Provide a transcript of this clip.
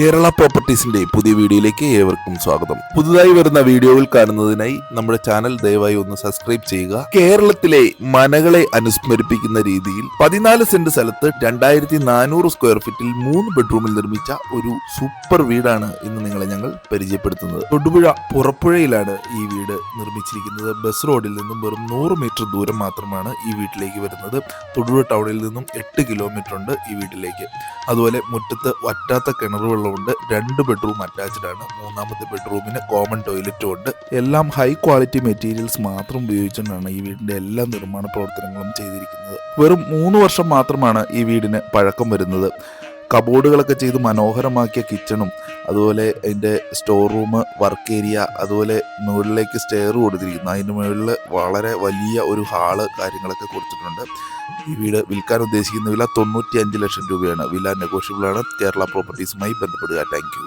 കേരള പ്രോപ്പർട്ടീസിന്റെ പുതിയ വീഡിയോയിലേക്ക് ഏവർക്കും സ്വാഗതം. പുതുതായി വരുന്ന വീഡിയോകൾ കാണുന്നതിനായി നമ്മുടെ ചാനൽ ദയവായി ഒന്ന് സബ്സ്ക്രൈബ് ചെയ്യുക. കേരളത്തിലെ മനകളെ അനുസ്മരിപ്പിക്കുന്ന രീതിയിൽ പതിനാല് സെന്റ് സ്ഥലത്ത് രണ്ടായിരത്തി നാനൂറ് സ്ക്വയർ ഫീറ്റിൽ മൂന്ന് ബെഡ്റൂമിൽ നിർമ്മിച്ച ഒരു സൂപ്പർ വീടാണ് ഇന്ന് നിങ്ങളെ ഞങ്ങൾ പരിചയപ്പെടുത്തുന്നത്. തൊടുപുഴ പുറപ്പുഴയിലാണ് ഈ വീട് നിർമ്മിച്ചിരിക്കുന്നത്. ബസ് റോഡിൽ നിന്നും വെറും നൂറ് മീറ്റർ ദൂരം മാത്രമാണ് ഈ വീട്ടിലേക്ക് വരുന്നത്. തൊടുപുഴ ടൗണിൽ നിന്നും എട്ട് കിലോമീറ്റർ ഉണ്ട് ഈ വീട്ടിലേക്ക്. അതുപോലെ മുറ്റത്ത് വറ്റാത്ത കിണർ വെള്ളമുണ്ട് രണ്ട് ബെഡ്റൂം അറ്റാച്ച്ഡ് ആണ്. മൂന്നാമത്തെ ബെഡ്റൂമിന് കോമൺ ടോയ്ലറ്റും ഉണ്ട്. എല്ലാം ഹൈ ക്വാളിറ്റി മെറ്റീരിയൽസ് മാത്രം ഉപയോഗിച്ചുകൊണ്ടാണ് ഈ വീടിന്റെ എല്ലാ നിർമ്മാണ പ്രവർത്തനങ്ങളും ചെയ്തിരിക്കുന്നത്. വെറും മൂന്ന് വർഷം മാത്രമാണ് ഈ വീടിന് പഴക്കം വരുന്നത്. കബോർഡുകളൊക്കെ ചെയ്ത് മനോഹരമാക്കിയ കിച്ചണും അതുപോലെ അതിന്റെ സ്റ്റോർ റൂം വർക്ക് ഏരിയ അതുപോലെ മുകളിലേക്ക് സ്റ്റെയർ കൊടുത്തിരിക്കുന്നു. അതിന്റെ മുകളിൽ വളരെ വലിയ ഒരു ഹാൾ കാര്യങ്ങളൊക്കെ കൊടുത്തിട്ടുണ്ട്. ഈ വീട് വിൽക്കാൻ ഉദ്ദേശിക്കുന്ന വില തൊണ്ണൂറ്റി ലക്ഷം രൂപയാണ്. വില നെഗോഷ്യബിൾ ആണ്. കേരള പ്രോപ്പർട്ടീസുമായി ബന്ധപ്പെടുക. താങ്ക്